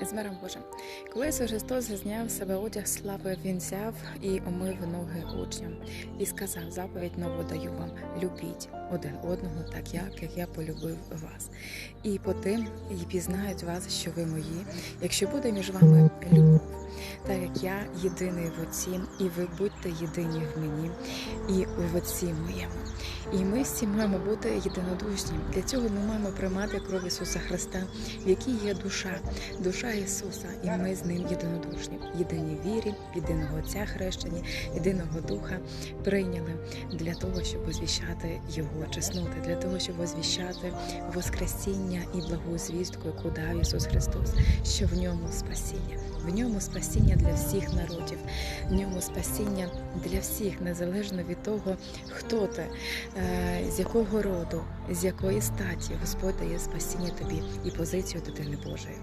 з миром Божим. Коли Ісус Христос зняв себе одяг слави, Він взяв і омив ноги учням і сказав: заповідь нову даю вам: любіть один одного, так як, як я полюбив вас. І по тим і пізнають вас, що ви мої, якщо буде між вами любов. Так як я єдиний в Отці, і ви будьте єдині в мені, і в Отці моєму. І ми всі маємо бути єдинодушні. Для цього ми маємо приймати кров Ісуса Христа, в якій є душа, душа Ісуса, і ми з ним єдинодушні, єдині вірі, єдиного Отця хрещені, єдиного Духа прийняли для того, щоб возвіщати Його чесноти, для того, щоб возвіщати Воскресіння і благу звістку, яку дав Ісус Христос, що в ньому спасіння, в ньому спасіння для всіх народів, в ньому спасіння для всіх, незалежно від того, хто ти, е, з якого роду, з якої статі Господь дає спасіння тобі і позицію дитини Божої.